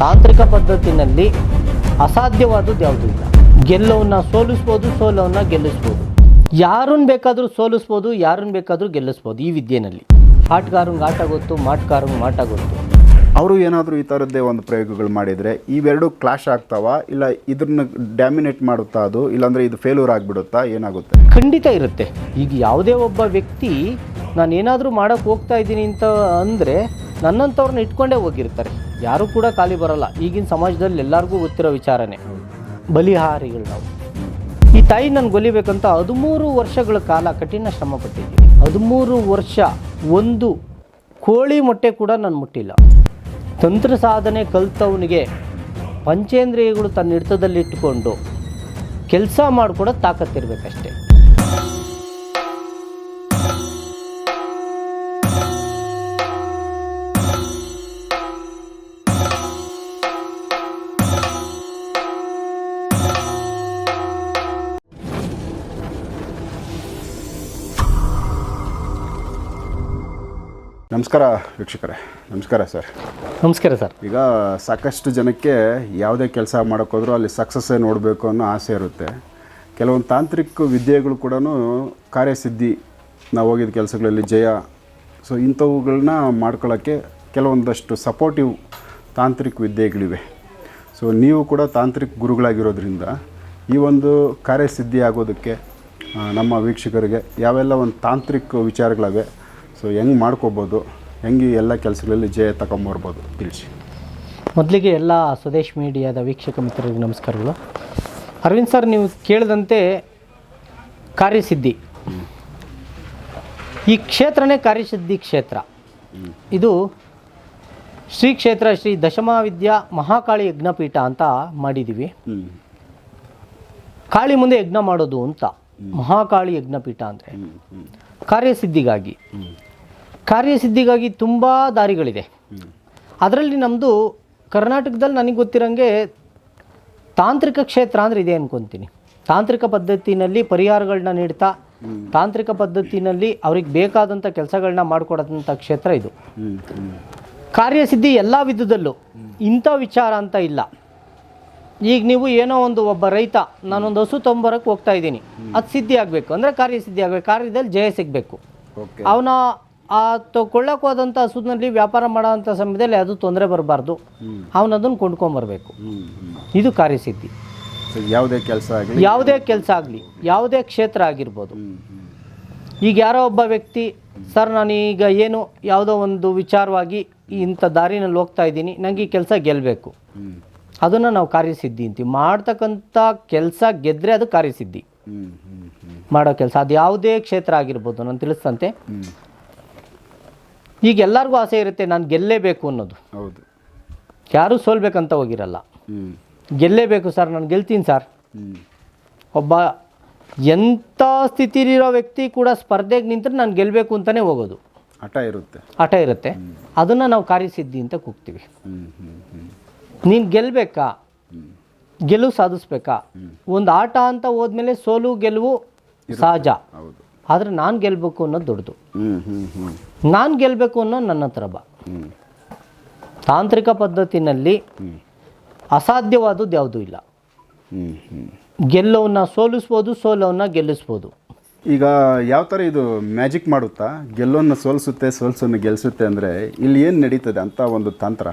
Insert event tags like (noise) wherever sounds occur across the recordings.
ತಾಂತ್ರಿಕ ಪದ್ಧತಿನಲ್ಲಿ ಅಸಾಧ್ಯವಾದದ್ದು ಯಾವುದೂ ಇಲ್ಲ. ಗೆಲ್ಲೋವನ್ನ ಸೋಲಿಸ್ಬೋದು ಸೋಲವನ್ನ ಗೆಲ್ಲಿಸ್ಬೋದು. ಯಾರನ್ನ ಬೇಕಾದರೂ ಸೋಲಿಸ್ಬೋದು ಯಾರನ್ನ ಬೇಕಾದರೂ ಗೆಲ್ಲಿಸ್ಬೋದು ಈ ವಿದ್ಯೆನಲ್ಲಿ. ಆಟಗಾರಂಗೆ ಆಟ ಗೊತ್ತು ಮಾಟಗಾರಂಗೆ ಮಾಟ ಗೊತ್ತು. ಅವರು ಏನಾದರೂ ಈ ಥರದ್ದೇ ಒಂದು ಪ್ರಯೋಗಗಳು ಮಾಡಿದರೆ ಇವೆರಡು ಕ್ಲಾಶ್ ಆಗ್ತಾವ ಇಲ್ಲ ಇದನ್ನ ಡ್ಯಾಮಿನೇಟ್ ಮಾಡುತ್ತಾ ಅದು ಇಲ್ಲಾಂದರೆ ಇದು ಫೇಲ್ಯೂರ್ ಆಗಿಬಿಡುತ್ತಾ ಏನಾಗುತ್ತೆ? ಖಂಡಿತ ಇರುತ್ತೆ. ಈಗ ಯಾವುದೇ ಒಬ್ಬ ವ್ಯಕ್ತಿ ನಾನು ಏನಾದರೂ ಮಾಡೋಕ್ಕೆ ಹೋಗ್ತಾ ಇದ್ದೀನಿ ಅಂತ ಅಂದರೆ ನನ್ನಂಥವ್ರನ್ನ ಇಟ್ಕೊಂಡೇ ಹೋಗಿರ್ತಾರೆ. ಯಾರೂ ಕೂಡ ಖಾಲಿ ಬರಲ್ಲ. ಈಗಿನ ಸಮಾಜದಲ್ಲಿ ಎಲ್ಲರಿಗೂ ಗೊತ್ತಿರೋ ವಿಚಾರನೇ. ಬಲಿಹಾರಿಗಳು ನಾವು. ಈ ತಾಯಿ ನಾನು ಗೊಲಿಬೇಕಂತ ಹದಿಮೂರು ವರ್ಷಗಳ ಕಾಲ ಕಠಿಣ ಶ್ರಮ ಪಟ್ಟಿದ್ದೀನಿ. ಹದಿಮೂರು ವರ್ಷ ಒಂದು ಕೋಳಿ ಮೊಟ್ಟೆ ಕೂಡ ನಾನು ಮುಟ್ಟಿಲ್ಲ. ತಂತ್ರ ಸಾಧನೆ ಕಲಿತವನಿಗೆ ಪಂಚೇಂದ್ರಿಯಗಳು ತನ್ನ ಹಿಡಿತದಲ್ಲಿಟ್ಟುಕೊಂಡು ಕೆಲಸ ಮಾಡಿಕೊಡೋ ತಾಕತ್ತಿರ್ಬೇಕಷ್ಟೇ. ನಮಸ್ಕಾರ ವೀಕ್ಷಕರೇ. ನಮಸ್ಕಾರ ಸರ್. ನಮಸ್ಕಾರ ಸರ್. ಈಗ ಸಾಕಷ್ಟು ಜನಕ್ಕೆ ಯಾವುದೇ ಕೆಲಸ ಮಾಡೋಕ್ಕೋದ್ರೂ ಅಲ್ಲಿ ಸಕ್ಸಸ್ಸೇ ನೋಡಬೇಕು ಅನ್ನೋ ಆಸೆ ಇರುತ್ತೆ. ಕೆಲವೊಂದು ತಾಂತ್ರಿಕ ವಿದ್ಯೆಗಳು ಕೂಡ ಕಾರ್ಯಸಿದ್ಧಿ ನಾವು ಹೋಗಿದ್ದ ಕೆಲಸಗಳಲ್ಲಿ ಜಯ. ಸೊ ಇಂಥವುಗಳನ್ನ ಮಾಡ್ಕೊಳ್ಳೋಕ್ಕೆ ಕೆಲವೊಂದಷ್ಟು ಸಪೋರ್ಟಿವ್ ತಾಂತ್ರಿಕ ವಿದ್ಯೆಗಳಿವೆ. ಸೊ ನೀವು ಕೂಡ ತಾಂತ್ರಿಕ ಗುರುಗಳಾಗಿರೋದ್ರಿಂದ ಈ ಒಂದು ಕಾರ್ಯಸಿದ್ಧಿ ಆಗೋದಕ್ಕೆ ನಮ್ಮ ವೀಕ್ಷಕರಿಗೆ ಯಾವೆಲ್ಲ ಒಂದು ತಾಂತ್ರಿಕ ವಿಚಾರಗಳವೆ ಸೊ ಹೆಂಗೆ ಮಾಡ್ಕೋಬೋದು? ಹೆಂಗೆ ಎಲ್ಲ ಕೆಲಸಗಳಲ್ಲಿ ಜಯ ತಗೊಂಬರ್ಬೋದು ತಿಳಿಸಿ. ಮೊದಲಿಗೆ ಎಲ್ಲ ಸ್ವದೇಶ್ ಮೀಡಿಯಾದ ವೀಕ್ಷಕ ಮಿತ್ರರಿಗೆ ನಮಸ್ಕಾರಗಳು. ಅರವಿಂದ್ ಸರ್ ನೀವು ಕೇಳಿದಂತೆ ಕಾರ್ಯಸಿದ್ಧಿ. ಈ ಕ್ಷೇತ್ರನೇ ಕಾರ್ಯಸಿದ್ಧಿ ಕ್ಷೇತ್ರ. ಇದು ಶ್ರೀ ಕ್ಷೇತ್ರ ಶ್ರೀ ದಶಮಾವಿದ್ಯಾ ಮಹಾಕಾಳಿ ಯಜ್ಞಪೀಠ ಅಂತ ಮಾಡಿದ್ದೀವಿ ಕಾಳಿ ಮುಂದೆ ಯಜ್ಞ ಮಾಡೋದು ಅಂತ. ಮಹಾಕಾಳಿ ಯಜ್ಞಪೀಠ ಅಂದರೆ ಕಾರ್ಯಸಿದ್ಧಿಗಾಗಿ. ಕಾರ್ಯಸಿದ್ಧಿಗಾಗಿ ತುಂಬ ದಾರಿಗಳಿದೆ. ಅದರಲ್ಲಿ ನಮ್ಮದು ಕರ್ನಾಟಕದಲ್ಲಿ ನನಗೆ ಗೊತ್ತಿರೋಂಗೆ ತಾಂತ್ರಿಕ ಕ್ಷೇತ್ರ ಅಂದರೆ ಇದೆ ಅನ್ಕೊತೀನಿ. ತಾಂತ್ರಿಕ ಪದ್ಧತಿನಲ್ಲಿ ಪರಿಹಾರಗಳನ್ನ ನೀಡ್ತಾ ತಾಂತ್ರಿಕ ಪದ್ಧತಿನಲ್ಲಿ ಅವ್ರಿಗೆ ಬೇಕಾದಂಥ ಕೆಲಸಗಳನ್ನ ಮಾಡಿಕೊಡೋದಂಥ ಕ್ಷೇತ್ರ ಇದು. ಕಾರ್ಯಸಿದ್ಧಿ ಎಲ್ಲ ವಿಧದಲ್ಲೂ ಇಂಥ ವಿಚಾರ ಅಂತ ಇಲ್ಲ. ಈಗ ನೀವು ಏನೋ ಒಂದು ಒಬ್ಬ ರೈತ ನಾನೊಂದು ಹಸು ತೊಂಬರಕ್ಕೆ ಹೋಗ್ತಾ ಇದ್ದೀನಿ. ಅದು ಸಿದ್ಧಿ ಆಗಬೇಕು. ಅಂದರೆ ಕಾರ್ಯಸಿದ್ಧಿ ಆಗಬೇಕು. ಕಾರ್ಯದಲ್ಲಿ ಜಯ ಸಿಗಬೇಕು. ಅವನ ಆ ಕೊಳ್ಳಕ್ಕೆ ಹೋದಂಥ ಹಸುನಲ್ಲಿ ವ್ಯಾಪಾರ ಮಾಡೋವಂಥ ಸಮಯದಲ್ಲಿ ಅದು ತೊಂದರೆ ಬರಬಾರ್ದು. ಅವನದನ್ನು ಕೊಂಡ್ಕೊಂಬರ್ಬೇಕು ಇದು ಕಾರ್ಯಸಿದ್ಧಿ ಯಾವುದೇ ಕೆಲಸ ಆಗಲಿ. ಯಾವುದೇ ಕೆಲಸ ಆಗಲಿ ಯಾವುದೇ ಕ್ಷೇತ್ರ ಆಗಿರ್ಬೋದು. ಈಗ ಯಾರೋ ಒಬ್ಬ ವ್ಯಕ್ತಿ ಸರ್ ನಾನೀಗ ಏನು ಯಾವುದೋ ಒಂದು ವಿಚಾರವಾಗಿ ಇಂಥ ದಾರಿನಲ್ಲಿ ಹೋಗ್ತಾ ಇದ್ದೀನಿ ನನಗೆ ಈ ಕೆಲಸ ಗೆಲ್ಲಬೇಕು ಅದನ್ನು ನಾವು ಕಾರ್ಯಸಿದ್ಧಿ ಅಂತೀವಿ. ಮಾಡ್ತಕ್ಕಂಥ ಕೆಲಸ ಗೆದ್ದರೆ ಅದು ಕಾರ್ಯಸಿದ್ಧಿ ಮಾಡೋ ಕೆಲಸ. ಅದು ಯಾವುದೇ ಕ್ಷೇತ್ರ ಆಗಿರ್ಬೋದು ನಾನು ತಿಳಿಸ್ತಂತೆ. ಈಗ ಎಲ್ಲರಿಗೂ ಆಸೆ ಇರುತ್ತೆ ನಾನು ಗೆಲ್ಲೇಬೇಕು ಅನ್ನೋದು. ಹೌದು. ಯಾರೂ ಸೋಲ್ಬೇಕಂತ ಹೋಗಿರಲ್ಲ. ಗೆಲ್ಲೇಬೇಕು ಸರ್ ನಾನು ಗೆಲ್ತೀನಿ ಸರ್. ಒಬ್ಬ ಎಂಥ ಸ್ಥಿತಿಲಿರೋ ವ್ಯಕ್ತಿ ಕೂಡ ಸ್ಪರ್ಧೆಗೆ ನಿಂತರೆ ನಾನು ಗೆಲ್ಲಬೇಕು ಅಂತಲೇ ಹೋಗೋದು. ಹಠ ಇರುತ್ತೆ. ಹಠ ಇರುತ್ತೆ. ಅದನ್ನು ನಾವು ಕಾರ್ಯಸಿದ್ಧಿ ಅಂತ ಕೂಗ್ತೀವಿ. ನೀನು ಗೆಲ್ಲಬೇಕಾ ಗೆಲುವು ಸಾಧಿಸ್ಬೇಕಾ? ಒಂದು ಆಟ ಅಂತ ಹೋದ್ಮೇಲೆ ಸೋಲು ಗೆಲುವು ಸಹಜ. ಹೌದು. ಆದರೆ ನಾನು ಗೆಲ್ಲಬೇಕು ಅನ್ನೋದು ದೊಡ್ಡದು. ನಾನು ಗೆಲ್ಲಬೇಕು ಅನ್ನೋ ನನ್ನ ಹತ್ರ ಬಾ. ತಾಂತ್ರಿಕ ಪದ್ಧತಿನಲ್ಲಿ ಅಸಾಧ್ಯವಾದದ್ದು ಯಾವುದೂ ಇಲ್ಲ. ಗೆಲ್ಲೋವನ್ನ ಸೋಲಿಸ್ಬೋದು ಸೋಲೋನ್ನ ಗೆಲ್ಲಿಸ್ಬೋದು. ಈಗ ಯಾವ ಥರ ಇದು ಮ್ಯಾಜಿಕ್ ಮಾಡುತ್ತಾ? ಗೆಲ್ಲೋನ್ನ ಸೋಲಿಸುತ್ತೆ ಸೋಲ್ಸೋನ್ನ ಗೆಲ್ಲಿಸುತ್ತೆ ಅಂದರೆ ಇಲ್ಲಿ ಏನು ನಡೀತದೆ ಅಂತ ಒಂದು ತಂತ್ರ?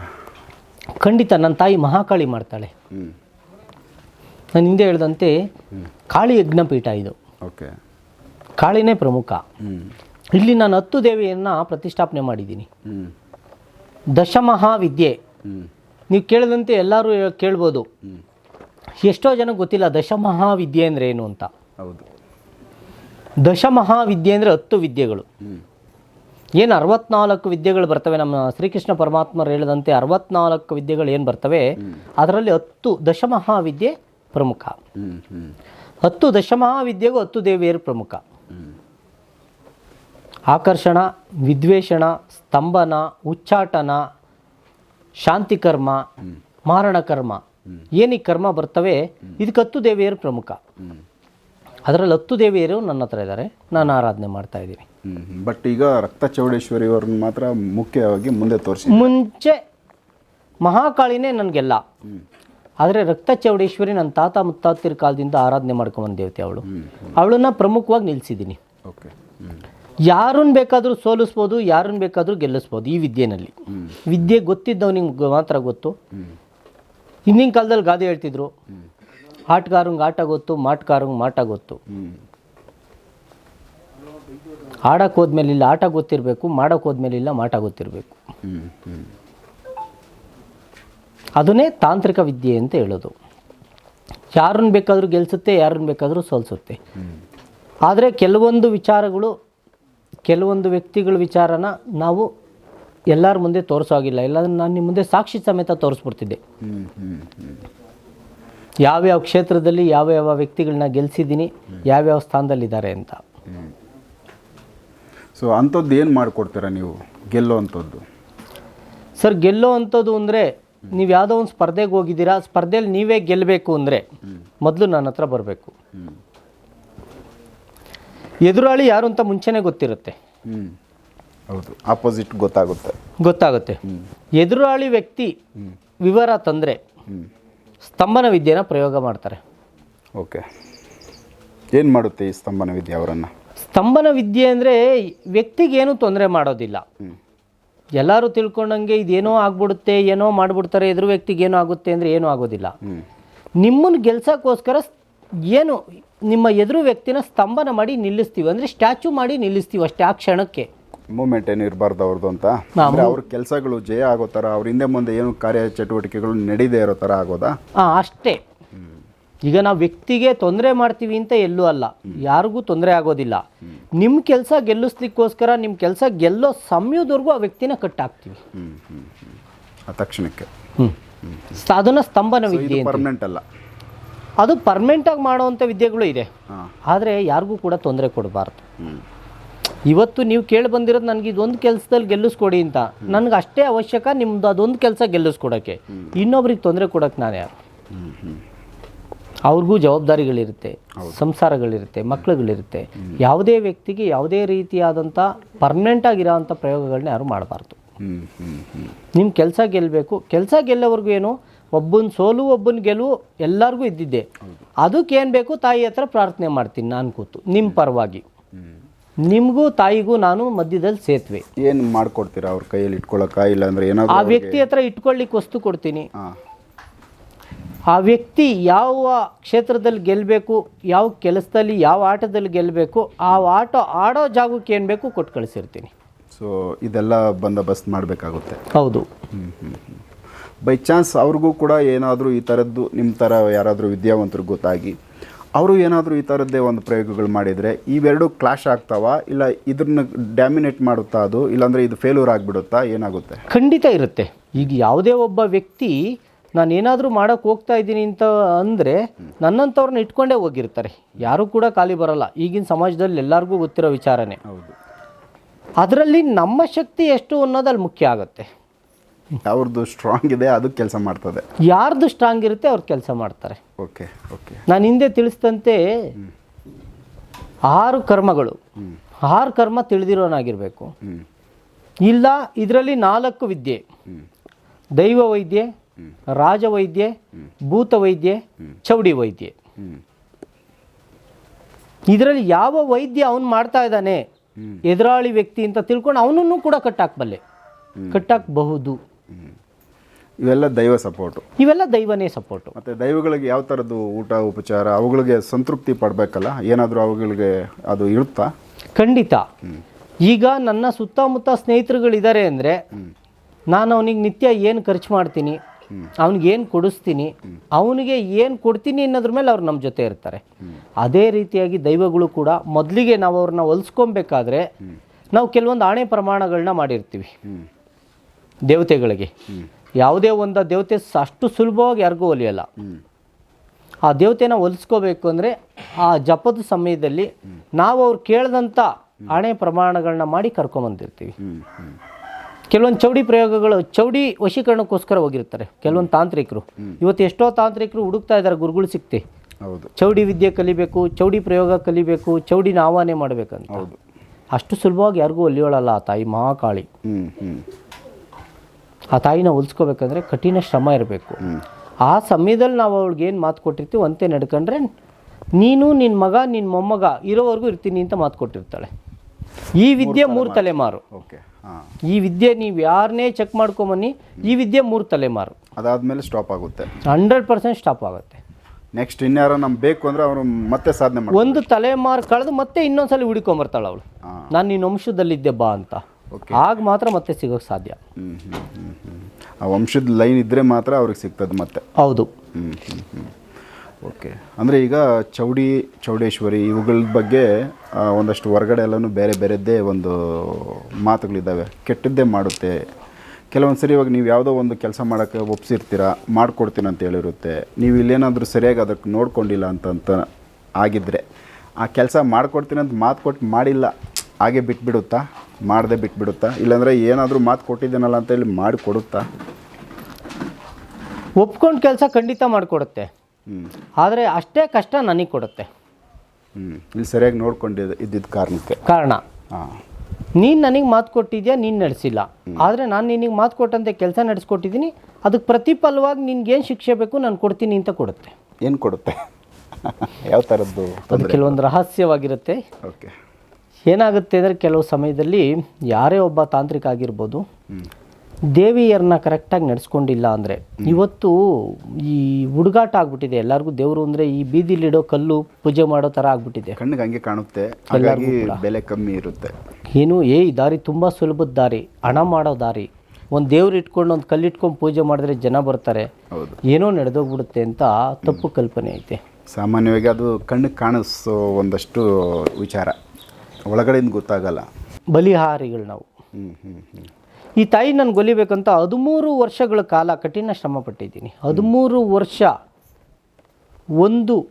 ಖಂಡಿತ ನನ್ನ ತಾಯಿ ಮಹಾಕಾಳಿ ಮಾಡ್ತಾಳೆ. ನಾನು ಹಿಂದೆ ಹೇಳಿದಂತೆ ಕಾಳಿ ಯಜ್ಞಪೀಠ ಇದು. ಓಕೆ. ಕಾಳಿನೇ ಪ್ರಮುಖ. ಇಲ್ಲಿ ನಾನು ಹತ್ತು ದೇವಿಯನ್ನು ಪ್ರತಿಷ್ಠಾಪನೆ ಮಾಡಿದ್ದೀನಿ. ದಶಮಹಾವಿದ್ಯೆ. ನೀವು ಕೇಳಿದಂತೆ ಎಲ್ಲರೂ ಕೇಳ್ಬೋದು. ಎಷ್ಟೋ ಜನಕ್ಕೆ ಗೊತ್ತಿಲ್ಲ ದಶಮಹಾವಿದ್ಯೆ ಅಂದರೆ ಏನು ಅಂತ. ಹೌದು. ದಶಮಹಾವಿದ್ಯೆ ಅಂದರೆ ಹತ್ತು ವಿದ್ಯೆಗಳು. ಏನು ಅರವತ್ನಾಲ್ಕು ವಿದ್ಯೆಗಳು ಬರ್ತವೆ? ನಮ್ಮ ಶ್ರೀಕೃಷ್ಣ ಪರಮಾತ್ಮರು ಹೇಳಿದಂತೆ ಅರವತ್ನಾಲ್ಕು ವಿದ್ಯೆಗಳು ಏನು ಬರ್ತವೆ? ಅದರಲ್ಲಿ ಹತ್ತು ದಶಮಹಾವಿದ್ಯೆ ಪ್ರಮುಖ. ಹತ್ತು ದಶಮಹಾವಿದ್ಯೆಗೂ ಹತ್ತು ದೇವಿಯರು ಪ್ರಮುಖ. ಆಕರ್ಷಣ ವಿದ್ವೇಷಣ ಸ್ತಂಭನ ಉಚ್ಚಾಟನ ಶಾಂತಿಕರ್ಮ ಮಾರಣ ಕರ್ಮ ಈ ಕರ್ಮ ಬರ್ತವೆ? ಇದಕ್ಕೆ ಹತ್ತು ದೇವಿಯರು ಪ್ರಮುಖ. ಅದರಲ್ಲಿ ಹತ್ತು ದೇವಿಯರು ನನ್ನ ಹತ್ರ ಇದ್ದಾರೆ. ನಾನು ಆರಾಧನೆ ಮಾಡ್ತಾ ಇದ್ದೀನಿ. ಬಟ್ ಈಗ ರಕ್ತ ಚೌಡೇಶ್ವರಿ ಅವ್ರನ್ನ ಮಾತ್ರ ಮುಖ್ಯವಾಗಿ ಮುಂದೆ ತೋರಿಸಿ ಮುಂಚೆ ಮಹಾಕಾಳಿನೇ ನನಗೆಲ್ಲ. ಆದರೆ ರಕ್ತ ಚೌಡೇಶ್ವರಿ ನನ್ನ ತಾತ ಮುತ್ತಾತಿರ ಕಾಲದಿಂದ ಆರಾಧನೆ ಮಾಡ್ಕೊಂಬಂದ ದೇವತೆ ಅವಳು. ಅವಳನ್ನ ಪ್ರಮುಖವಾಗಿ ನಿಲ್ಲಿಸಿದ್ದೀನಿ ಓಕೆ ಯಾರನ್ನ ಬೇಕಾದರೂ ಸೋಲಿಸ್ಬೋದು, ಯಾರನ್ನ ಬೇಕಾದರೂ ಗೆಲ್ಲಿಸ್ಬೋದು ಈ ವಿದ್ಯೆನಲ್ಲಿ. ವಿದ್ಯೆ ಗೊತ್ತಿದ್ದವನಿಗೆ ಮಾತ್ರ ಗೊತ್ತು. ಹಿಂದಿನ ಕಾಲದಲ್ಲಿ ಗಾದೆ ಹೇಳ್ತಿದ್ರು ಆಟಗಾರಂಗೆ ಆಟ ಗೊತ್ತು ಮಾಟಗಾರಂಗೆ ಮಾಟ ಗೊತ್ತು. ಆಡಕ್ಕೆ ಹೋದ್ಮೇಲೆ ಇಲ್ಲ ಆಟ ಗೊತ್ತಿರಬೇಕು ಮಾಡಕ್ಕೆ ಹೋದ್ಮೇಲೆ ಇಲ್ಲ ಮಾಟ ಗೊತ್ತಿರಬೇಕು. ಅದನ್ನೇ ತಾಂತ್ರಿಕ ವಿದ್ಯೆ ಅಂತ ಹೇಳೋದು. ಯಾರನ್ನ ಬೇಕಾದರೂ ಗೆಲ್ಲಿಸುತ್ತೆ ಯಾರನ್ನ ಬೇಕಾದರೂ ಸೋಲಿಸುತ್ತೆ. ಆದರೆ ಕೆಲವೊಂದು ವಿಚಾರಗಳು ಕೆಲವೊಂದು ವ್ಯಕ್ತಿಗಳ ವಿಚಾರನ ನಾವು ಎಲ್ಲರ ಮುಂದೆ ತೋರಿಸೋ ಹಾಗಿಲ್ಲ ಇಲ್ಲಾಂದ್ರೆ ನಾನು ನಿಮ್ಮ ಮುಂದೆ ಸಾಕ್ಷಿ ಸಮೇತ ತೋರಿಸ್ಬಿಡ್ತಿದ್ದೆ. ಯಾವ್ಯಾವ ಕ್ಷೇತ್ರದಲ್ಲಿ ಯಾವ ವ್ಯಕ್ತಿಗಳನ್ನ ಗೆಲ್ಸಿದ್ದೀನಿ ಯಾವ್ಯಾವ ಸ್ಥಾನದಲ್ಲಿದ್ದಾರೆ ಅಂತ. ಸೊ ಅಂಥದ್ದು ಏನು ಮಾಡಿಕೊಡ್ತೀರಾ ನೀವು ಗೆಲ್ಲೋ ಅಂಥದ್ದು? ಸರ್ ಗೆಲ್ಲೋ ಅಂಥದ್ದು ಅಂದರೆ ನೀವು ಯಾವುದೋ ಒಂದು ಸ್ಪರ್ಧೆಗೆ ಹೋಗಿದ್ದೀರಾ ಸ್ಪರ್ಧೆಯಲ್ಲಿ ನೀವೇ ಗೆಲ್ಲಬೇಕು ಅಂದರೆ ಮೊದಲು ನನ್ನ ಹತ್ರ ಬರಬೇಕು. ಎದುರಾಳಿ ಯಾರು ಅಂತ ಮುಂಚೆನೇ ಗೊತ್ತಿರುತ್ತೆ. ಹ್ಞೂ ಹೌದು ಆಪೋಸಿಟ್ ಗೊತ್ತಾಗುತ್ತೆ. ಗೊತ್ತಾಗುತ್ತೆ. ಎದುರಾಳಿ ವ್ಯಕ್ತಿ ವಿವರ ತಂದರೆ ಸ್ತಂಭನ ವಿದ್ಯೆನ ಪ್ರಯೋಗ ಮಾಡ್ತಾರೆ. ಓಕೆ. ಏನು ಮಾಡುತ್ತೆ ಈ ಸ್ತಂಭನ ವಿದ್ಯೆ ಅವರನ್ನು? ಸ್ತಂಭನ ವಿದ್ಯೆ ಅಂದರೆ ವ್ಯಕ್ತಿಗೆ ಏನೂ ತೊಂದರೆ ಮಾಡೋದಿಲ್ಲ. ಎಲ್ಲರೂ ತಿಳ್ಕೊಂಡಂಗೆ ಇದೇನೋ ಆಗ್ಬಿಡುತ್ತೆ ಏನೋ ಮಾಡಿಬಿಡ್ತಾರೆ ಎದುರು ವ್ಯಕ್ತಿಗೆ ಏನೋ ಆಗುತ್ತೆ ಅಂದರೆ ಏನೂ ಆಗೋದಿಲ್ಲ. ನಿಮ್ಮನ್ನು ಗೆಲ್ಸೋಕ್ಕೋಸ್ಕರ ಏನು ನಿಮ್ಮ ಎದುರು ವ್ಯಕ್ತಿನ ಸ್ತಂಭನ ಮಾಡಿ ನಿಲ್ಲಿಸ್ತೀವಿ. ಅಂದರೆ ಸ್ಟ್ಯಾಚು ಮಾಡಿ ನಿಲ್ಲಿಸ್ತೀವಿ ಅಷ್ಟೇ ಆ ಕ್ಷಣಕ್ಕೆ. ಮೂಮೆಂಟ್ ಏನು ಇರಬಾರ್ದು ಅವ್ರದ್ದು ಅಂತ? ಅಂದರೆ ಅವ್ರ ಕೆಲಸಗಳು ಜಯ ಆಗೋ ಥರ ಅವ್ರ ಹಿಂದೆ ಮುಂದೆ ಏನು ಕಾರ್ಯ ಚಟುವಟಿಕೆಗಳು ನಡೀದೇ ಇರೋ ಥರ ಆಗೋದಾ? ಹಾಂ ಅಷ್ಟೇ. ಈಗ ನಾವು ವ್ಯಕ್ತಿಗೆ ತೊಂದರೆ ಮಾಡ್ತೀವಿ ಅಂತ ಎಲ್ಲೂ ಅಲ್ಲ. ಯಾರಿಗೂ ತೊಂದರೆ ಆಗೋದಿಲ್ಲ. ನಿಮ್ಮ ಕೆಲಸ ಗೆಲ್ಲಿಸ್ಲಿಕ್ಕೋಸ್ಕರ ನಿಮ್ಮ ಕೆಲಸ ಗೆಲ್ಲೋ ಸಮಯದವರೆಗೂ ಆ ವ್ಯಕ್ತಿನ ಕಟ್ ಆಗ್ತೀವಿ ಆ ತಕ್ಷಣಕ್ಕೆ. ಹ್ಞೂ ಅದನ್ನು ಸ್ತಂಭನ ವಿದ್ಯೆ ಪರ್ಮನೆಂಟ್ ಅಲ್ಲ. ಅದು ಪರ್ಮನೆಂಟಾಗಿ ಮಾಡುವಂಥ ವಿದ್ಯೆಗಳು ಇದೆ. ಆದರೆ ಯಾರಿಗೂ ಕೂಡ ತೊಂದರೆ ಕೊಡಬಾರ್ದು. ಇವತ್ತು ನೀವು ಕೇಳಿ ಬಂದಿರೋದು ನನಗೆ ಇದೊಂದು ಕೆಲಸದಲ್ಲಿ ಗೆಲ್ಲಿಸ್ಕೊಡಿ ಅಂತ. ನನಗೆ ಅಷ್ಟೇ ಅವಶ್ಯಕ ನಿಮ್ದು ಅದೊಂದು ಕೆಲಸ ಗೆಲ್ಲಿಸ್ಕೊಡೋಕ್ಕೆ. ಇನ್ನೊಬ್ರಿಗೆ ತೊಂದರೆ ಕೊಡೋಕ್ಕೆ ನಾನು ಯಾರು? ಅವ್ರಿಗೂ ಜವಾಬ್ದಾರಿಗಳಿರುತ್ತೆ ಸಂಸಾರಗಳಿರುತ್ತೆ ಮಕ್ಕಳುಗಳಿರುತ್ತೆ ಯಾವುದೇ ವ್ಯಕ್ತಿಗೆ ಯಾವುದೇ ರೀತಿಯಾದಂಥ ಪರ್ಮನೆಂಟ್ ಆಗಿರೋ ಅಂಥ ಪ್ರಯೋಗಗಳನ್ನ ಯಾರು ಮಾಡಬಾರ್ದು. ನಿಮ್ಮ ಕೆಲಸ ಗೆಲ್ಲಬೇಕು ಕೆಲಸ ಗೆಲ್ಲೋವರೆಗೂ ಏನು? ಒಬ್ಬನ ಸೋಲು ಒಬ್ಬನ ಗೆಲುವು ಎಲ್ಲರಿಗೂ ಇದ್ದಿದ್ದೆ. ಅದಕ್ಕೆ ಏನು ಬೇಕು ತಾಯಿ ಹತ್ರ ಪ್ರಾರ್ಥನೆ ಮಾಡ್ತೀನಿ ನಾನು ಕೂತು ನಿಮ್ಮ ಪರವಾಗಿ. ನಿಮಗೂ ತಾಯಿಗೂ ನಾನು ಮಧ್ಯದಲ್ಲಿ ಸೇತುವೆ. ಏನು ಮಾಡ್ಕೊಡ್ತೀರಾ ಅವ್ರ ಕೈಯಲ್ಲಿ ಇಟ್ಕೊಳ್ಳೋಕ ಇಲ್ಲ ಅಂದರೆ ಆ ವ್ಯಕ್ತಿ ಹತ್ರ ಇಟ್ಕೊಳ್ಳಿಕ್ಕೆ ವಸ್ತು ಕೊಡ್ತೀನಿ. ಆ ವ್ಯಕ್ತಿ ಯಾವ ಕ್ಷೇತ್ರದಲ್ಲಿ ಗೆಲ್ಲಬೇಕು ಯಾವ ಕೆಲಸದಲ್ಲಿ ಯಾವ ಆಟದಲ್ಲಿ ಗೆಲ್ಲಬೇಕು ಆ ಆಟ ಆಡೋ ಜಾಗಕ್ಕೆ ಏನು ಬೇಕು ಕೊಟ್ಟು ಕಳಿಸಿರ್ತೀನಿ. ಸೊ ಇದೆಲ್ಲ ಬಂದೋಬಸ್ತ್ ಮಾಡಬೇಕಾಗುತ್ತೆ. ಹೌದು. ಬೈ ಚಾನ್ಸ್ ಅವ್ರಿಗೂ ಕೂಡ ಏನಾದರೂ ಈ ಥರದ್ದು ನಿಮ್ಮ ಥರ ಯಾರಾದರೂ ವಿದ್ಯಾವಂತರು ಗೊತ್ತಾಗಿ ಅವರು ಏನಾದರೂ ಈ ಥರದ್ದೇ ಒಂದು ಪ್ರಯೋಗಗಳು ಮಾಡಿದರೆ ಇವೆರಡು ಕ್ಲಾಶ್ ಆಗ್ತಾವ ಇಲ್ಲ ಇದನ್ನ ಡ್ಯಾಮಿನೇಟ್ ಮಾಡುತ್ತಾ ಅದು ಇಲ್ಲಾಂದರೆ ಇದು ಫೇಲ್ಯೂರ್ ಆಗಿಬಿಡುತ್ತಾ ಏನಾಗುತ್ತೆ? ಖಂಡಿತ ಇರುತ್ತೆ. ಈಗ ಯಾವುದೇ ಒಬ್ಬ ವ್ಯಕ್ತಿ ನಾನು ಏನಾದರೂ ಮಾಡೋಕ್ಕೆ ಹೋಗ್ತಾ ಇದ್ದೀನಿ ಅಂತ ಅಂದರೆ ನನ್ನಂಥವ್ರನ್ನ ಇಟ್ಕೊಂಡೇ ಹೋಗಿರ್ತಾರೆ. ಯಾರೂ ಕೂಡ ಖಾಲಿ ಬರಲ್ಲ. ಈಗಿನ ಸಮಾಜದಲ್ಲಿ ಎಲ್ಲರಿಗೂ ಗೊತ್ತಿರೋ ವಿಚಾರನೇ. ಹೌದು. ಅದರಲ್ಲಿ ನಮ್ಮ ಶಕ್ತಿ ಎಷ್ಟು ಅನ್ನೋದಲ್ಲಿ ಮುಖ್ಯ ಆಗುತ್ತೆ. ಅವ್ರದ್ದು ಸ್ಟ್ರಾಂಗ್ ಇದೆ ಅದು ಕೆಲಸ ಮಾಡ್ತದೆ. ಯಾರ್ದು ಸ್ಟ್ರಾಂಗ್ ಇರುತ್ತೆ ಅವ್ರು ಕೆಲಸ ಮಾಡ್ತಾರೆ. ಓಕೆ ಓಕೆ ನಾನು ಹಿಂದೆ ತಿಳಿಸಿದಂತೆ ಆರು ಕರ್ಮಗಳು. ಆರು ಕರ್ಮ ತಿಳಿದಿರೋನಾಗಿರಬೇಕು. ಇಲ್ಲ ಇದರಲ್ಲಿ ನಾಲ್ಕು ವಿದ್ಯೆ. ದೈವ ವೈದ್ಯೆ ರಾಜವೈದ್ಯೆ ಭೂತ ವೈದ್ಯೆ ಚೌಡಿ ವೈದ್ಯೆ. ಇದರಲ್ಲಿ ಯಾವ ವೈದ್ಯ ಅವನು ಮಾಡ್ತಾ ಇದ್ದಾನೆ ಎದುರಾಳಿ ವ್ಯಕ್ತಿ ಅಂತ ತಿಳ್ಕೊಂಡು ಅವನನ್ನು ಕೂಡ ಕಟ್ಟಾಕ್ಬಲ್ಲೆ. ಕಟ್ಟಾಕಬಹುದು. ಇವೆಲ್ಲ ದೈವ ಸಪೋರ್ಟು ಇವೆಲ್ಲ ದೈವನೇ ಸಪೋರ್ಟು ಮತ್ತು ದೈವಗಳಿಗೆ ಯಾವ ಥರದ್ದು ಊಟ ಉಪಚಾರ ಅವುಗಳಿಗೆ ಸಂತೃಪ್ತಿ ಪಡಬೇಕಲ್ಲ ಏನಾದರೂ ಅವುಗಳಿಗೆ ಅದು ಇರುತ್ತಾ? ಖಂಡಿತ. ಈಗ ನನ್ನ ಸುತ್ತಮುತ್ತ ಸ್ನೇಹಿತರುಗಳಿದ್ದಾರೆ ಅಂದರೆ ನಾನು ಅವನಿಗೆ ನಿತ್ಯ ಏನು ಖರ್ಚು ಮಾಡ್ತೀನಿ ಅವನಿಗೆ ಏನು ಕೊಡಿಸ್ತೀನಿ ಅವನಿಗೆ ಏನು ಕೊಡ್ತೀನಿ ಅನ್ನೋದ್ರ ಮೇಲೆ ಅವ್ರು ನಮ್ಮ ಜೊತೆ ಇರ್ತಾರೆ. ಅದೇ ರೀತಿಯಾಗಿ ದೈವಗಳು ಕೂಡ ಮೊದಲಿಗೆ ನಾವು ಅವ್ರನ್ನ ಹೊಲಿಸ್ಕೊಬೇಕಾದ್ರೆ ನಾವು ಕೆಲವೊಂದು ಆಣೆ ಪ್ರಮಾಣಗಳನ್ನ ಮಾಡಿರ್ತೀವಿ. ದೇವತೆಗಳಿಗೆ. ಯಾವುದೇ ಒಂದು ದೇವತೆ ಅಷ್ಟು ಸುಲಭವಾಗಿ ಯಾರಿಗೂ ಒಲಿಯಲ್ಲ. ಆ ದೇವತೆನ ಒಲಿಸ್ಕೋಬೇಕು ಅಂದರೆ ಆ ಜಪದ ಸಮಯದಲ್ಲಿ ನಾವು ಅವ್ರು ಕೇಳಿದಂಥ ಹಣೆ ಪ್ರಮಾಣಗಳನ್ನ ಮಾಡಿ ಕರ್ಕೊಂಬಂದಿರ್ತೀವಿ ಕೆಲವೊಂದು ಚೌಡಿ ಪ್ರಯೋಗಗಳು ಚೌಡಿ ವಶೀಕರಣಕ್ಕೋಸ್ಕರ ಹೋಗಿರ್ತಾರೆ ಕೆಲವೊಂದು ತಾಂತ್ರಿಕರು. ಇವತ್ತು ಎಷ್ಟೋ ತಾಂತ್ರಿಕರು ಹುಡುಕ್ತಾ ಇದ್ದಾರೆ ಗುರುಗಳು ಸಿಕ್ತಿ. ಚೌಡಿ ವಿದ್ಯೆ ಕಲಿಬೇಕು ಚೌಡಿ ಪ್ರಯೋಗ ಕಲಿಬೇಕು ಚೌಡಿನ ಆಹ್ವಾನ ಮಾಡಬೇಕಂತ. ಅಷ್ಟು ಸುಲಭವಾಗಿ ಯಾರಿಗೂ ಒಲಿಯೋಳಲ್ಲ ಆ ತಾಯಿ ಮಹಾಕಾಳಿ. ಆ ತಾಯಿನ ಉಳಿಸ್ಕೋಬೇಕಂದ್ರೆ ಕಠಿಣ ಶ್ರಮ ಇರಬೇಕು. ಆ ಸಮಯದಲ್ಲಿ ನಾವು ಅವ್ಳಿಗೆ ಏನು ಮಾತು ಕೊಟ್ಟಿರ್ತೀವಿ ಅಂತೆ ನಡ್ಕೊಂಡ್ರೆ ನೀನು ನಿನ್ನ ಮಗ ನಿನ್ನ ಮೊಮ್ಮಗ ಇರೋವರೆಗೂ ಇರ್ತೀನಿ ಅಂತ ಮಾತು ಕೊಟ್ಟಿರ್ತಾಳೆ. ಈ ವಿದ್ಯೆ ಮೂರು ತಲೆಮಾರು. ಈ ವಿದ್ಯೆ ನೀವು ಯಾರನ್ನೇ ಚೆಕ್ ಮಾಡ್ಕೊಂಬನ್ನಿ ಈ ವಿದ್ಯೆ ಮೂರು ತಲೆಮಾರು. ಅದಾದಮೇಲೆ ಸ್ಟಾಪ್ ಆಗುತ್ತೆ. ಹಂಡ್ರೆಡ್ ಪರ್ಸೆಂಟ್ ಸ್ಟಾಪ್ ಆಗುತ್ತೆ. ನೆಕ್ಸ್ಟ್ ಇನ್ಯಾರೋ ನಮ್ಗೆ ಬೇಕು ಅಂದರೆ ಅವರು ಮತ್ತೆ ಸಾಧನೆ ಮಾಡಿ ಒಂದು ತಲೆಮಾರು ಕಳೆದು ಮತ್ತೆ ಇನ್ನೊಂದ್ಸಲ ಹುಡುಕೊಂಬರ್ತಾಳೆ ಅವಳು. ನಾನು ನಿನ್ನ ವಂಶದಲ್ಲಿದ್ದೆ ಬಾ ಅಂತ. ಆಗ ಮಾತ್ರ ಮತ್ತೆ ಸಿಗೋಕೆ ಸಾಧ್ಯ. ಹ್ಞೂ ಹ್ಞೂ ಹ್ಞೂ ಹ್ಞೂ ಆ ವಂಶದ ಲೈನ್ ಇದ್ದರೆ ಮಾತ್ರ ಅವ್ರಿಗೆ ಸಿಗ್ತದೆ ಮತ್ತೆ. ಹೌದು. ಹ್ಞೂ ಹ್ಞೂ ಹ್ಞೂ ಓಕೆ ಅಂದರೆ ಈಗ ಚೌಡಿ ಚೌಡೇಶ್ವರಿ ಇವುಗಳ ಬಗ್ಗೆ ಒಂದಷ್ಟು ಹೊರಗಡೆ ಎಲ್ಲನೂ ಬೇರೆ ಬೇರೆದ್ದೇ ಒಂದು ಮಾತುಗಳಿದ್ದಾವೆ. ಕೆಟ್ಟದ್ದೇ ಮಾಡುತ್ತೆ. ಕೆಲವೊಂದು ಸರಿ ಇವಾಗ ನೀವು ಯಾವುದೋ ಒಂದು ಕೆಲಸ ಮಾಡೋಕ್ಕೆ ಒಪ್ಸಿರ್ತೀರ ಮಾಡ್ಕೊಡ್ತೀನಿ ಅಂತ ಹೇಳಿರುತ್ತೆ. ನೀವು ಇಲ್ಲೇನಾದರೂ ಸರಿಯಾಗಿ ಅದಕ್ಕೆ ನೋಡ್ಕೊಂಡಿಲ್ಲ ಅಂತಂತ ಆಗಿದ್ದರೆ ಆ ಕೆಲಸ ಮಾಡ್ಕೊಡ್ತೀನಿ ಅಂತ ಮಾತು ಕೊಟ್ಟು ಮಾಡಿಲ್ಲ ಹಾಗೆ ಬಿಟ್ಬಿಡುತ್ತಾ? ಮಾಡದೆ ಬಿಟ್ಬಿಡುತ್ತಾ? ಇಲ್ಲಾಂದರೆ ಏನಾದರೂ ಮಾತು ಕೊಟ್ಟಿದ್ದೇನಲ್ಲ ಅಂತ ಹೇಳಿ ಮಾಡಿ ಕೊಡುತ್ತಾ? ಒಪ್ಕೊಂಡು ಕೆಲಸ ಖಂಡಿತ ಮಾಡಿಕೊಡುತ್ತೆ. ಆದರೆ ಅಷ್ಟೇ ಕಷ್ಟ ನನಗೆ ಕೊಡುತ್ತೆ. ಹ್ಞೂ ಇಲ್ಲಿ ಸರಿಯಾಗಿ ನೋಡ್ಕೊಂಡಿದ್ದು ಇದ್ದಿದ್ದ ಕಾರಣಕ್ಕೆ. ಕಾರಣ. ಹಾಂ. ನೀನು ನನಗೆ ಮಾತು ಕೊಟ್ಟಿದ್ಯಾ ನೀನು ನಡೆಸಿಲ್ಲ. ಆದರೆ ನಾನು ನಿನಗೆ ಮಾತು ಕೊಟ್ಟಂತೆ ಕೆಲಸ ನಡೆಸ್ಕೊಟ್ಟಿದ್ದೀನಿ. ಅದಕ್ಕೆ ಪ್ರತಿಫಲವಾಗಿ ನಿನ್ಗೇನು ಶಿಕ್ಷೆ ಬೇಕು ನಾನು ಕೊಡ್ತೀನಿ ಅಂತ ಕೊಡುತ್ತೆ. ಏನು ಕೊಡುತ್ತೆ? (laughs) ಯಾವ ಥರದ್ದು ಅದು ಕೆಲವೊಂದು ರಹಸ್ಯವಾಗಿರುತ್ತೆ. ಓಕೆ ಏನಾಗುತ್ತೆ ಅಂದರೆ ಕೆಲವು ಸಮಯದಲ್ಲಿ ಯಾರೇ ಒಬ್ಬ ತಾಂತ್ರಿಕ ಆಗಿರ್ಬೋದು ದೇವಿಯರನ್ನ ಕರೆಕ್ಟಾಗಿ ನಡೆಸ್ಕೊಂಡಿಲ್ಲ ಅಂದರೆ ಇವತ್ತು ಈ ಹುಡುಗಾಟ ಆಗ್ಬಿಟ್ಟಿದೆ. ಎಲ್ಲರಿಗೂ ದೇವರು ಅಂದರೆ ಈ ಬೀದಿಲಿಡೋ ಕಲ್ಲು ಪೂಜೆ ಮಾಡೋ ಥರ ಆಗ್ಬಿಟ್ಟಿದೆ. ಕಣ್ಣಿಗೆ ಹಂಗೆ ಕಾಣುತ್ತೆ. ಬೆಲೆ ಕಮ್ಮಿ ಇರುತ್ತೆ. ಏನು ಏ ಈ ದಾರಿ ತುಂಬ ಸುಲಭದ ದಾರಿ ಹಣ ಮಾಡೋ ದಾರಿ. ಒಂದು ದೇವ್ರು ಇಟ್ಕೊಂಡು ಒಂದು ಕಲ್ಲಿಟ್ಕೊಂಡು ಪೂಜೆ ಮಾಡಿದ್ರೆ ಜನ ಬರ್ತಾರೆ. ಏನೋ ನಡೆದೋಗ್ಬಿಡುತ್ತೆ ಅಂತ ತಪ್ಪು ಕಲ್ಪನೆ ಐತೆ. ಸಾಮಾನ್ಯವಾಗಿ ಅದು ಕಣ್ಣಿಗೆ ಕಾಣಿಸೋ ಒಂದಷ್ಟು ವಿಚಾರ. ಒಳಗಡೆಯಿಂದ ಗೊತ್ತಾಗಲ್ಲ. ಬಲಿಹಾರಿಗಳು ನಾವು. ಈ ತಾಯಿ ನಾನು ಗೊಲಿಬೇಕಂತ ಹದಿಮೂರು ವರ್ಷಗಳ ಕಾಲ ಕಠಿಣ ಶ್ರಮ ಪಟ್ಟಿದ್ದೀನಿ. ಹದಿಮೂರು ವರ್ಷ ಒಂದು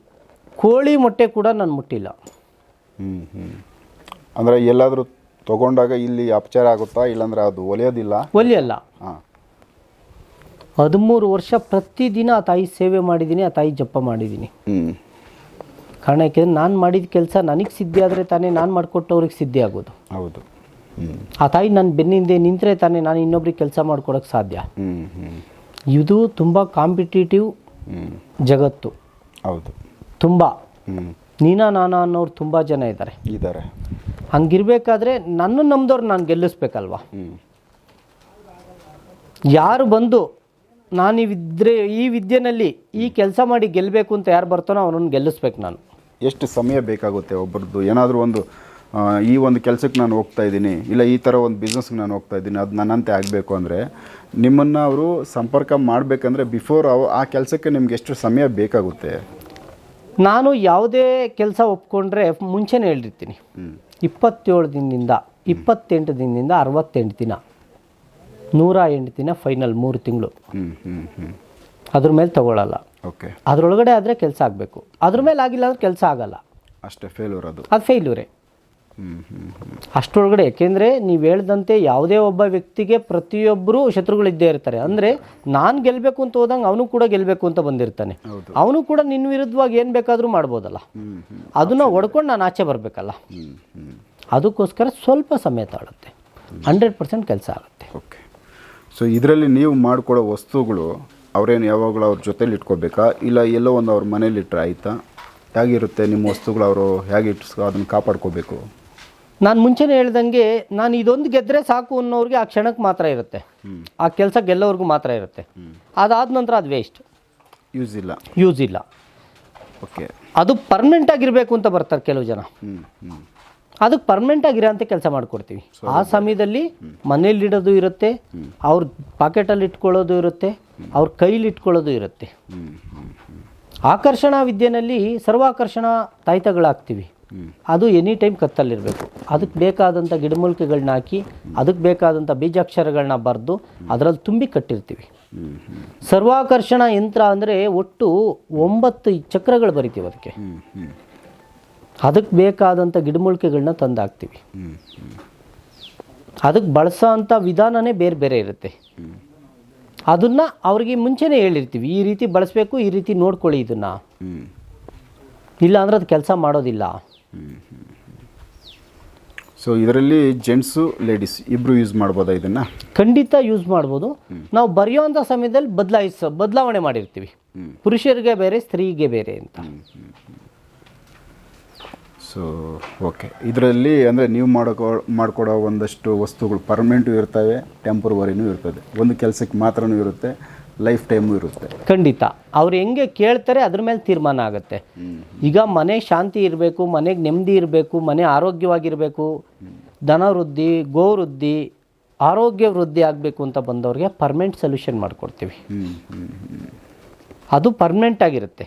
ಕೋಳಿ ಮೊಟ್ಟೆ ಕೂಡ ನಾನು ಮುಟ್ಟಿಲ್ಲ. ಅಂದರೆ ಎಲ್ಲಾದರೂ ತಗೊಂಡಾಗ ಇಲ್ಲಿ ಅಪಚಾರ ಆಗುತ್ತಾ? ಇಲ್ಲಾಂದ್ರೆ ಅದು ಒಲೆಯೋದಿಲ್ಲ? ಒಲಿಯಲ್ಲ. ಹಾಂ. ಹದಿಮೂರು ವರ್ಷ ಪ್ರತಿದಿನ ಆ ತಾಯಿ ಸೇವೆ ಮಾಡಿದ್ದೀನಿ ಆ ತಾಯಿ ಜಪ ಮಾಡಿದ್ದೀನಿ. ಹ್ಞೂ ಕಾರಣ ಯಾಕೆಂದ್ರೆ ನಾನು ಮಾಡಿದ ಕೆಲಸ ನನಗೆ ಸಿದ್ಧಿ ಆದರೆ ತಾನೇ ನಾನು ಮಾಡಿಕೊಟ್ಟವ್ರಿಗೆ ಸಿದ್ಧಿ ಆಗೋದು. ಹೌದು. ಆ ತಾಯಿ ನನ್ನ ಬೆನ್ನಿಂದೆ ನಿಂತರೆ ತಾನೇ ನಾನು ಇನ್ನೊಬ್ರಿಗೆ ಕೆಲಸ ಮಾಡ್ಕೊಡೋಕೆ ಸಾಧ್ಯ. ಇದು ತುಂಬ ಕಾಂಪಿಟೇಟಿವ್ ಜಗತ್ತು. ಹೌದು. ತುಂಬ. ನೀನಾ ನಾನಾ ಅನ್ನೋರು ತುಂಬ ಜನ ಇದ್ದಾರೆ ಇದ್ದಾರೆ ಹಂಗಿರ್ಬೇಕಾದ್ರೆ ನನ್ನ ನಮ್ದವ್ರು ನಾನು ಗೆಲ್ಲಿಸ್ಬೇಕಲ್ವಾ? ಯಾರು ಬಂದು ನಾನು ಈ ವಿದ್ರೆ ಈ ವಿದ್ಯೆನಲ್ಲಿ ಈ ಕೆಲಸ ಮಾಡಿ ಗೆಲ್ಲಬೇಕು ಅಂತ ಯಾರು ಬರ್ತಾನೋ ಅವನನ್ನು ಗೆಲ್ಲಿಸ್ಬೇಕು ನಾನು. ಎಷ್ಟು ಸಮಯ ಬೇಕಾಗುತ್ತೆ ಒಬ್ಬರದ್ದು ಏನಾದರೂ ಒಂದು ಈ ಒಂದು ಕೆಲಸಕ್ಕೆ ನಾನು ಹೋಗ್ತಾ ಇದ್ದೀನಿ ಇಲ್ಲ ಈ ಥರ ಒಂದು ಬಿಸ್ನೆಸ್ಗೆ ನಾನು ಹೋಗ್ತಾ ಇದ್ದೀನಿ ಅದು ನನ್ನಂತೆ ಆಗಬೇಕು ಅಂದರೆ ನಿಮ್ಮನ್ನು ಅವರು ಸಂಪರ್ಕ ಮಾಡಬೇಕಂದ್ರೆ ಬಿಫೋರ್ ಅವ ಆ ಕೆಲಸಕ್ಕೆ ನಿಮ್ಗೆ ಎಷ್ಟು ಸಮಯ ಬೇಕಾಗುತ್ತೆ? ನಾನು ಯಾವುದೇ ಕೆಲಸ ಒಪ್ಕೊಂಡ್ರೆ ಮುಂಚೆನೇ ಹೇಳಿರ್ತೀನಿ. ಇಪ್ಪತ್ತೇಳು ದಿನದಿಂದ ಇಪ್ಪತ್ತೆಂಟು ದಿನದಿಂದ ಅರವತ್ತೆಂಟು ದಿನ ನೂರ ಎಂಟು ದಿನ ಫೈನಲ್ ಮೂರು ತಿಂಗಳು. ಹ್ಞೂ ಹ್ಞೂ ಹ್ಞೂ ಅದ್ರ ಮೇಲೆ ತಗೊಳ್ಳಲ್ಲ. ಓಕೆ ಅದರೊಳಗಡೆ ಆದರೆ ಕೆಲಸ ಆಗಬೇಕು. ಅದ್ರ ಮೇಲೆ ಆಗಿಲ್ಲ ಅಂದ್ರೆ ಕೆಲಸ ಆಗಲ್ಲ. ಅಷ್ಟೇ ಫೇಲ್ಯೂರ್ ಅದು. ಅದು ಫೇಲ್ಯೂರೇ ಅಷ್ಟರೊಳಗಡೆ ಯಾಕೆಂದರೆ ನೀವು ಹೇಳ್ದಂತೆ ಯಾವುದೇ ಒಬ್ಬ ವ್ಯಕ್ತಿಗೆ ಪ್ರತಿಯೊಬ್ಬರು ಶತ್ರುಗಳಿದ್ದೇ ಇರ್ತಾರೆ. ಅಂದರೆ ನಾನು ಗೆಲ್ಲಬೇಕು ಅಂತ ಹೋದಂಗೆ ಅವನು ಕೂಡ ಗೆಲ್ಲಬೇಕು ಅಂತ ಬಂದಿರ್ತಾನೆ. ಅವನು ಕೂಡ ನಿನ್ನ ವಿರುದ್ಧವಾಗಿ ಏನು ಬೇಕಾದರೂ ಮಾಡ್ಬೋದಲ್ಲ. ಅದನ್ನ ಹೊಡ್ಕೊಂಡು ನಾನು ಆಚೆ ಬರಬೇಕಲ್ಲ. ಅದಕ್ಕೋಸ್ಕರ ಸ್ವಲ್ಪ ಸಮಯ ತಾಳುತ್ತೆ. ಹಂಡ್ರೆಡ್ ಪರ್ಸೆಂಟ್ ಕೆಲಸ ಆಗುತ್ತೆ. ಓಕೆ ಸೊ ಇದರಲ್ಲಿ ನೀವು ಮಾಡಿಕೊಡೋ ವಸ್ತುಗಳು ಅವ್ರೇನು ಯಾವಾಗಲೂ ಅವ್ರ ಜೊತೇಲಿ ಇಟ್ಕೋಬೇಕಾ? ಇಲ್ಲ ಎಲ್ಲೋ ಒಂದು ಅವ್ರ ಮನೇಲಿಟ್ಟರೆ ಆಯಿತಾ? ಹೇಗಿರುತ್ತೆ ನಿಮ್ಮ ವಸ್ತುಗಳು ಅವರು ಹೇಗೆ ಇಟ್ಸ್ಕೊ ಅದನ್ನು ಕಾಪಾಡ್ಕೋಬೇಕು? ನಾನು ಮುಂಚೆನೇ ಹೇಳ್ದಂಗೆ ನಾನು ಇದೊಂದು ಗೆದ್ದರೆ ಸಾಕು ಅನ್ನೋರಿಗೆ ಆ ಕ್ಷಣಕ್ಕೆ ಮಾತ್ರ ಇರುತ್ತೆ. ಆ ಕೆಲಸ ಗೆಲ್ಲೋರ್ಗೂ ಮಾತ್ರ ಇರುತ್ತೆ. ಅದಾದ ನಂತರ ಅದು ವೇಸ್ಟ್ ಯೂಸ್ ಇಲ್ಲ. ಯೂಸ್ ಇಲ್ಲ. ಓಕೆ ಅದು ಪರ್ಮನೆಂಟ್ ಆಗಿರಬೇಕು ಅಂತ ಬರ್ತಾರೆ ಕೆಲವು ಜನ. ಹ್ಞೂ ಹ್ಞೂ ಅದಕ್ಕೆ ಪರ್ಮನೆಂಟ್ ಅಂತ ಕೆಲಸ ಮಾಡಿಕೊಡ್ತೀವಿ. ಆ ಸಮಯದಲ್ಲಿ ಮನೇಲಿ ಇಡೋದು ಇರುತ್ತೆ ಅವ್ರ ಪಾಕೆಟಲ್ಲಿ ಇಟ್ಕೊಳ್ಳೋದು ಇರುತ್ತೆ ಅವ್ರ ಕೈಲಿ ಇಟ್ಕೊಳ್ಳೋದು ಇರುತ್ತೆ. ಆಕರ್ಷಣಾ ವಿದ್ಯೆನಲ್ಲಿ ಸರ್ವಾಕರ್ಷಣ ತಾಯ್ತಗಳಾಗ್ತೀವಿ. ಅದು ಎನಿ ಟೈಮ್ ಕತ್ತಲ್ಲಿರಬೇಕು ಅದಕ್ಕೆ ಬೇಕಾದಂಥ ಗಿಡಮೂಲಿಕೆಗಳನ್ನ ಹಾಕಿ ಅದಕ್ಕೆ ಬೇಕಾದಂಥ ಬೀಜಾಕ್ಷರಗಳನ್ನ ಬರೆದು ಅದರಲ್ಲಿ ತುಂಬಿ ಕಟ್ಟಿರ್ತೀವಿ. ಸರ್ವಾಕರ್ಷಣ ಯಂತ್ರ ಅಂದರೆ ಒಟ್ಟು ಒಂಬತ್ತು ಚಕ್ರಗಳು ಬರಿತೀವಿ ಅದಕ್ಕೆ. ಅದಕ್ಕೆ ಬೇಕಾದಂಥ ಗಿಡಮೂಲಿಕೆಗಳನ್ನ ತಂದು ಹಾಕ್ತೀವಿ ಹ್ಞೂ ಹ್ಞೂ ಅದಕ್ಕೆ ಬಳಸೋ ಅಂಥ ವಿಧಾನನೇ ಬೇರೆ ಬೇರೆ ಇರುತ್ತೆ. ಅದನ್ನು ಅವ್ರಿಗೆ ಮುಂಚೆನೇ ಹೇಳಿರ್ತೀವಿ ಈ ರೀತಿ ಬಳಸಬೇಕು ಈ ರೀತಿ ನೋಡ್ಕೊಳ್ಳಿ ಇದನ್ನು. ಇಲ್ಲ ಅಂದ್ರೆ ಅದು ಕೆಲಸ ಮಾಡೋದಿಲ್ಲ. ಸೊ ಇದರಲ್ಲಿ ಜೆಂಟ್ಸು ಲೇಡೀಸ್ ಇಬ್ಬರು ಯೂಸ್ ಮಾಡ್ಬೋದಾ ಇದನ್ನು? ಖಂಡಿತ ಯೂಸ್ ಮಾಡ್ಬೋದು. ನಾವು ಬರೆಯುವಂಥ ಸಮಯದಲ್ಲಿ ಬದಲಾಯಿಸ ಬದಲಾವಣೆ ಮಾಡಿರ್ತೀವಿ. ಪುರುಷರಿಗೆ ಬೇರೆ ಸ್ತ್ರೀಗೆ ಬೇರೆ ಅಂತ. ಸೊ ಓಕೆ ಇದರಲ್ಲಿ ಅಂದರೆ ನೀವು ಮಾಡೋಕೋ ಮಾಡಿಕೊಡೋ ಒಂದಷ್ಟು ವಸ್ತುಗಳು ಪರ್ಮನೆಂಟು ಇರ್ತವೆ ಟೆಂಪ್ರವರಿನೂ ಇರ್ತದೆ. ಒಂದು ಕೆಲಸಕ್ಕೆ ಮಾತ್ರನೂ ಇರುತ್ತೆ ಲೈಫ್ ಟೈಮು ಇರುತ್ತೆ. ಖಂಡಿತ. ಅವ್ರು ಹೆಂಗೆ ಕೇಳ್ತಾರೆ ಅದ್ರ ಮೇಲೆ ತೀರ್ಮಾನ ಆಗುತ್ತೆ. ಈಗ ಮನೆ ಶಾಂತಿ ಇರಬೇಕು ಮನೆಗೆ ನೆಮ್ಮದಿ ಇರಬೇಕು ಮನೆ ಆರೋಗ್ಯವಾಗಿರಬೇಕು ದನ ವೃದ್ಧಿ ಗೋ ವೃದ್ಧಿ ಆರೋಗ್ಯ ವೃದ್ಧಿ ಆಗಬೇಕು ಅಂತ ಬಂದವ್ರಿಗೆ ಪರ್ಮನೆಂಟ್ ಸೊಲ್ಯೂಷನ್ ಮಾಡಿಕೊಡ್ತೀವಿ. ಅದು ಪರ್ಮನೆಂಟ್ ಆಗಿರುತ್ತೆ.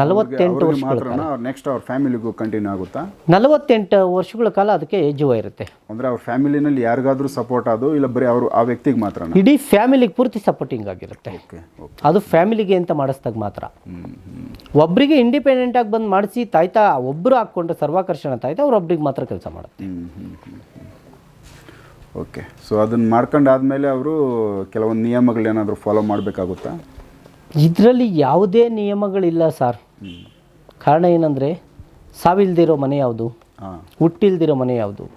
ನಲವತ್ತೆಂಟು ವರ್ಷ ವರ್ಷಗಳ ಅವ್ರ ನೆಕ್ಸ್ಟ್ ಅವ್ರ ಫ್ಯಾಮಿಲಿಗೂ ಕಂಟಿನ್ಯೂ ಆಗುತ್ತಾ? ನಲವತ್ತೆಂಟು ವರ್ಷಗಳ ಕಾಲ ಅದಕ್ಕೆ ಜೀವ ಇರುತ್ತೆ. ಅಂದರೆ ಅವ್ರ ಫ್ಯಾಮಿಲಿನಲ್ಲಿ ಯಾರಿಗಾದ್ರೂ ಸಪೋರ್ಟ್ ಅದು ಇಲ್ಲ ಬರೀ ಅವರು ಆ ವ್ಯಕ್ತಿಗೆ ಮಾತ್ರ ಇಡೀ ಫ್ಯಾಮಿಲಿಗೆ ಪೂರ್ತಿ ಸಪೋರ್ಟಿಂಗ್ ಆಗಿರುತ್ತೆ. ಅದು ಫ್ಯಾಮಿಲಿಗೆ ಅಂತ ಮಾಡಿಸ್ದಾಗ ಮಾತ್ರ. ಒಬ್ಬರಿಗೆ ಇಂಡಿಪೆಂಡೆಂಟ್ ಆಗಿ ಬಂದು ಮಾಡಿಸಿ ತಾಯ್ತಾ ಒಬ್ಬರು ಹಾಕ್ಕೊಂಡ್ರೆ ಸರ್ವಾಕರ್ಷಣ ತಾಯ್ತಾ ಒಬ್ಬರಿಗೆ ಮಾತ್ರ ಕೆಲಸ ಮಾಡುತ್ತೆ. ಓಕೆ ಸೊ ಅದನ್ನು ಮಾಡ್ಕೊಂಡಾದ್ಮೇಲೆ ಅವರು ಕೆಲವೊಂದು ನಿಯಮಗಳೇನಾದರೂ ಫಾಲೋ ಮಾಡಬೇಕಾಗುತ್ತಾ? ಇದರಲ್ಲಿ ಯಾವುದೇ ನಿಯಮಗಳಿಲ್ಲ ಸರ್. ಕಾರಣ ಏನಂದರೆ ಸಾವಿಲ್ದಿರೋ ಮನೆ ಯಾವುದು? ಹುಟ್ಟಿಲ್ದಿರೋ ಮನೆ ಯಾವುದು?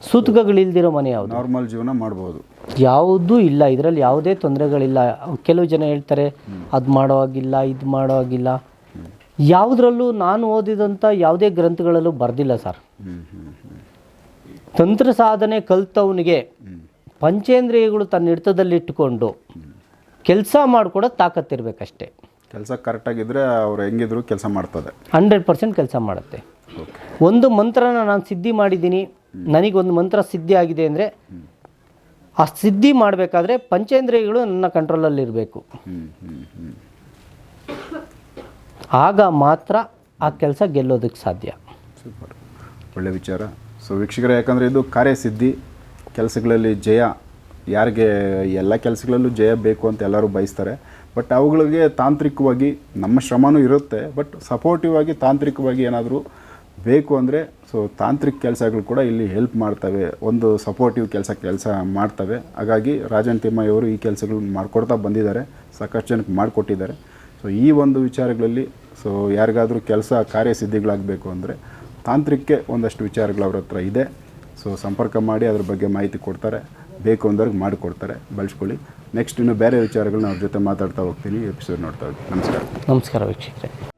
ಸುತ್ಕಗಳಿಲ್ದಿರೋ ಮನೆ ಯಾವುದು? ನಾರ್ಮಲ್ ಜೀವನ ಮಾಡ್ಬೋದು. ಯಾವುದೂ ಇಲ್ಲ. ಇದರಲ್ಲಿ ಯಾವುದೇ ತೊಂದರೆಗಳಿಲ್ಲ. ಕೆಲವು ಜನ ಹೇಳ್ತಾರೆ ಅದು ಮಾಡೋ ಹಾಗಿಲ್ಲ ಇದು ಮಾಡೋ ಹಾಗಿಲ್ಲ. ಯಾವುದರಲ್ಲೂ ನಾನು ಓದಿದಂಥ ಯಾವುದೇ ಗ್ರಂಥಗಳಲ್ಲೂ ಬರೆದಿಲ್ಲ ಸರ್. ತಂತ್ರ ಸಾಧನೆ ಕಲ್ತವನಿಗೆ ಪಂಚೇಂದ್ರಿಯಗಳು ತನ್ನ ಹಿಡಿತದಲ್ಲಿಟ್ಟುಕೊಂಡು ಕೆಲಸ ಮಾಡಿಕೊಡೋ ತಾಕತ್ತಿರಬೇಕಷ್ಟೇ. ಕೆಲಸ ಕರೆಕ್ಟಾಗಿದ್ದರೆ ಅವ್ರು ಹೆಂಗಿದ್ರು ಕೆಲಸ ಮಾಡ್ತದೆ. ಹಂಡ್ರೆಡ್ ಪರ್ಸೆಂಟ್ ಕೆಲಸ ಮಾಡುತ್ತೆ. ಒಂದು ಮಂತ್ರನ ನಾನು ಸಿದ್ಧಿ ಮಾಡಿದ್ದೀನಿ ನನಗೊಂದು ಮಂತ್ರ ಸಿದ್ಧಿ ಆಗಿದೆ ಅಂದರೆ ಆ ಸಿದ್ಧಿ ಮಾಡಬೇಕಾದ್ರೆ ಪಂಚೇಂದ್ರಿಯಗಳು ನನ್ನ ಕಂಟ್ರೋಲಲ್ಲಿ ಇರಬೇಕು ಹ್ಞೂ ಹ್ಞೂ ಹ್ಞೂ ಆಗ ಮಾತ್ರ ಆ ಕೆಲಸ ಗೆಲ್ಲೋದಕ್ಕೆ ಸಾಧ್ಯ. ಸೂಪರ್. ಒಳ್ಳೆ ವಿಚಾರ. ಸೊ ವೀಕ್ಷಕರೇ ಯಾಕಂದರೆ ಇದು ಕಾರ್ಯಸಿದ್ಧಿ ಕೆಲಸಗಳಲ್ಲಿ ಜಯ ಯಾರಿಗೆ ಎಲ್ಲ ಕೆಲಸಗಳಲ್ಲೂ ಜಯ ಬೇಕು ಅಂತ ಎಲ್ಲರೂ ಬಯಸ್ತಾರೆ. ಬಟ್ ಅವುಗಳಿಗೆ ತಾಂತ್ರಿಕವಾಗಿ ನಮ್ಮ ಶ್ರಮನೂ ಇರುತ್ತೆ. ಬಟ್ ಸಪೋರ್ಟಿವ್ ಆಗಿ ತಾಂತ್ರಿಕವಾಗಿ ಏನಾದರೂ ಬೇಕು ಅಂದರೆ ಸೊ ತಾಂತ್ರಿಕ ಕೆಲಸಗಳು ಕೂಡ ಇಲ್ಲಿ ಹೆಲ್ಪ್ ಮಾಡ್ತವೆ. ಒಂದು ಸಪೋರ್ಟಿವ್ ಕೆಲಸ ಕೆಲಸ ಮಾಡ್ತವೆ. ಹಾಗಾಗಿ ರಾಜನ್ ತಿಮ್ಮಯ್ಯವರು ಈ ಕೆಲಸಗಳನ್ನ ಮಾಡಿಕೊಡ್ತಾ ಬಂದಿದ್ದಾರೆ. ಸಾಕಷ್ಟು ಜನಕ್ಕೆ ಮಾಡಿಕೊಟ್ಟಿದ್ದಾರೆ. ಸೊ ಈ ಒಂದು ವಿಚಾರಗಳಲ್ಲಿ ಸೊ ಯಾರಿಗಾದರೂ ಕೆಲಸ ಕಾರ್ಯಸಿದ್ಧಿಗಳಾಗಬೇಕು ಅಂದರೆ ತಾಂತ್ರಿಕಕ್ಕೆ ಒಂದಷ್ಟು ವಿಚಾರಗಳು ಅವ್ರ ಹತ್ರ ಇದೆ. ಸೊ ಸಂಪರ್ಕ ಮಾಡಿ ಅದ್ರ ಬಗ್ಗೆ ಮಾಹಿತಿ ಕೊಡ್ತಾರೆ. ಬೇಕು ಅಂದವ್ರಿಗೆ ಮಾಡಿಕೊಡ್ತಾರೆ, ಬಳಸ್ಕೊಳ್ಳಿ. ನೆಕ್ಸ್ಟ್ ಇನ್ನು ಬೇರೆ ವಿಚಾರಗಳನ್ನ ಅವ್ರ ಜೊತೆ ಮಾತಾಡ್ತಾ ಹೋಗ್ತೀನಿ ಎಪಿಸೋಡ್ ನೋಡ್ತಾ ಹೋಗಿ. ನಮಸ್ಕಾರ. ನಮಸ್ಕಾರ ವೀಕ್ಷಕರೇ.